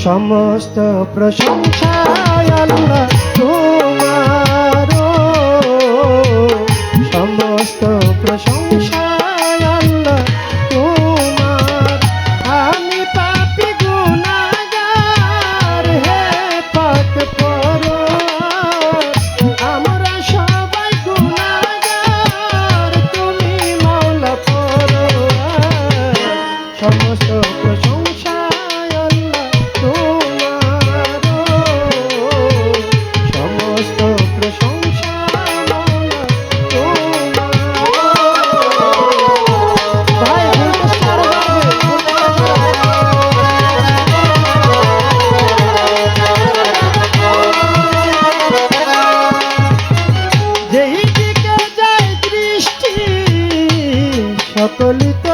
সমস্ত প্রশংসা আল্লাহ frijolito.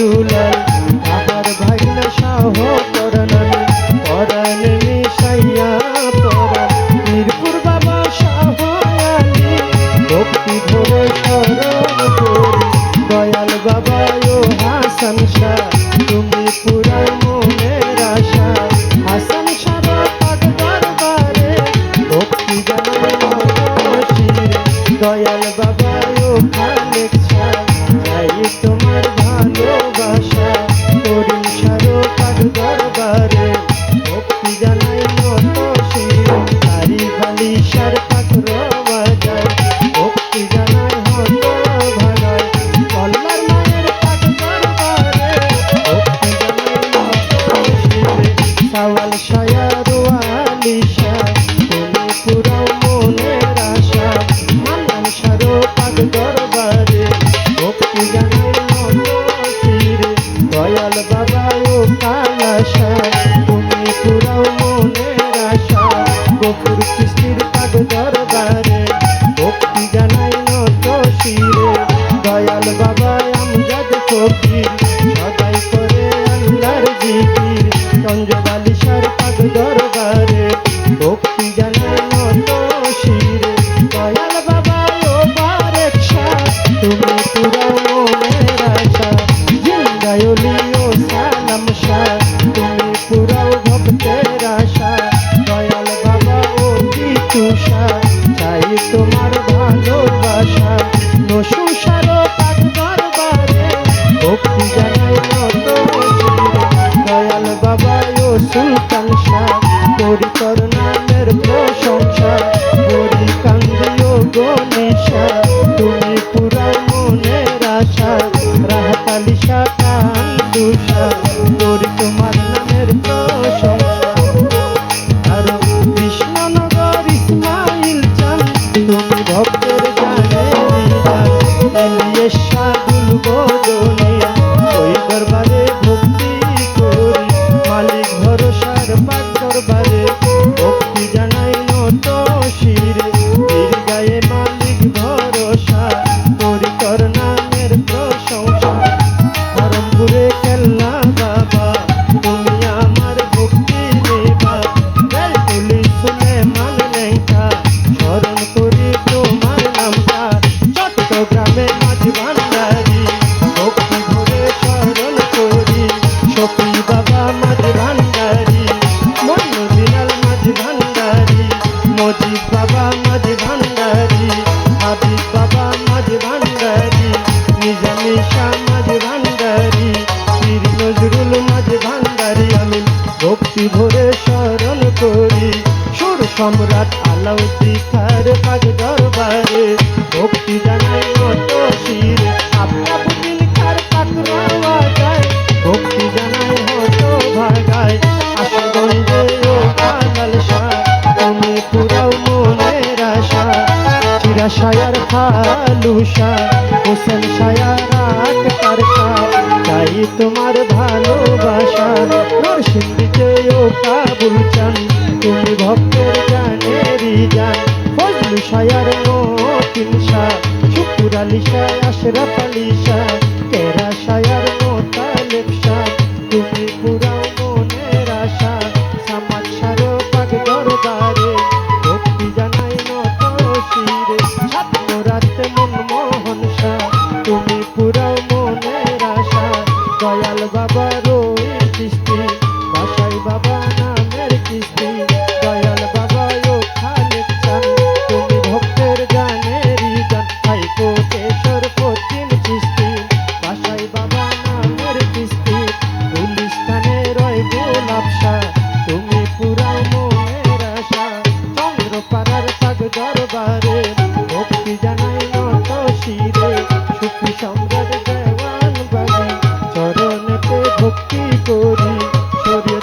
দুলাল আমার ভাগ্নে সাহ করণাল পরাণ মিশাইয়া পরাণ। মিরপুর বাবা সাহ আলী ভক্তি ভরে স্মরণ করি। দয়াল বাবা ও হাসান শাহ, তুমি পুরা মনের আশা। লাল সাদা দুষা তোর ভালুসা হোসেন সায়া রাত কারসা চাই তোমার ভালোবাসা। নরসিংহ ও কাবুল চান, তুমি ভক্তের জানেরই জান ফজলু সায়ার মতিন শাহ, শুকুর আলিশা আশরাফ আলিশা তেরা সায়ার মোতা ভক্তি করি শরীর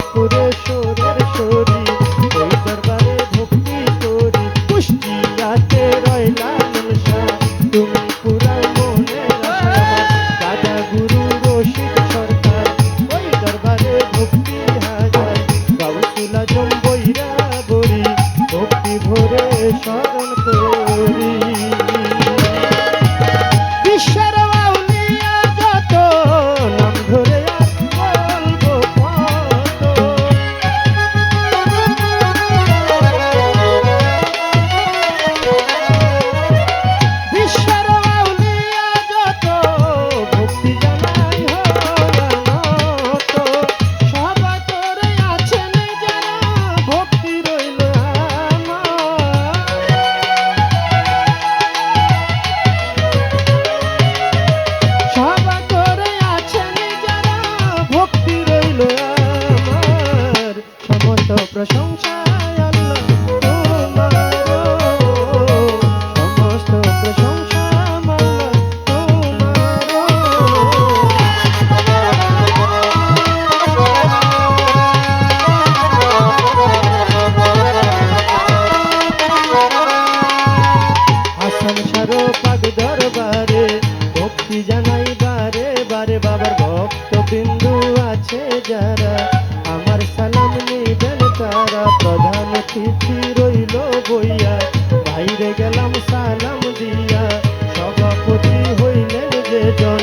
জন